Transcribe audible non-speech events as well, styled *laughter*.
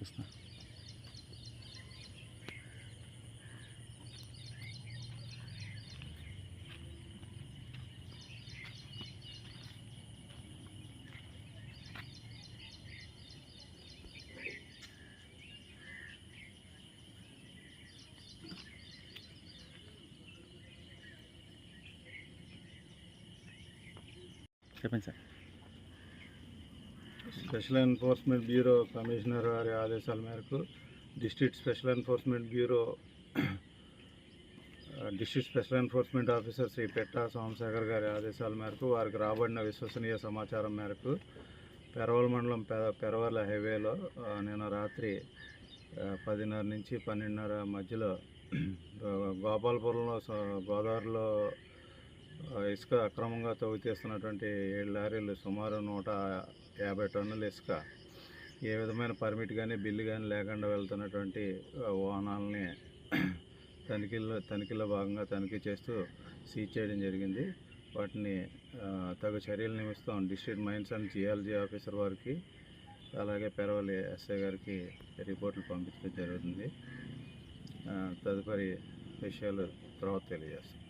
Está. ¿Qué pensás? Special enforcement bureau commissioner గారి ఆదేశాల మేరకు district special enforcement bureau district special enforcement officer Shri Petta Somashekar గారి ఆదేశాల మేరకు వారికి రాబడిన విశ్వసనీయ సమాచారం మేరకు పెరవల మండలం పెరవల హైవేలో నేను నిన్న రాత్రి పదిన్నర నుంచి పన్నెండున్నర మధ్యలో గోపాలపురంలో గోదావరిలో ఇసుక అక్రమంగా తవ్వి తీస్తున్నటువంటి ఏడు లారీలు సుమారు నూట యాభై టన్నుల ఇసుక. ఏ విధమైన పర్మిట్ కానీ బిల్లు కానీ లేకుండా వెళ్తున్నటువంటి ఆ, వాహనాలని *clears throat* తనిఖీల్లో తనిఖీలో భాగంగా తనిఖీ చేస్తూ సీజ్ చేయడం జరిగింది. వాటిని తగు చర్యలు నిమిత్తం district mines and geology officer వారికి అలాగే పెరవలి ఎస్ఐ గారికి రిపోర్ట్లు పంపించడం జరుగుతుంది. తదుపరి విషయాలు తర్వాత తెలియజేస్తాం.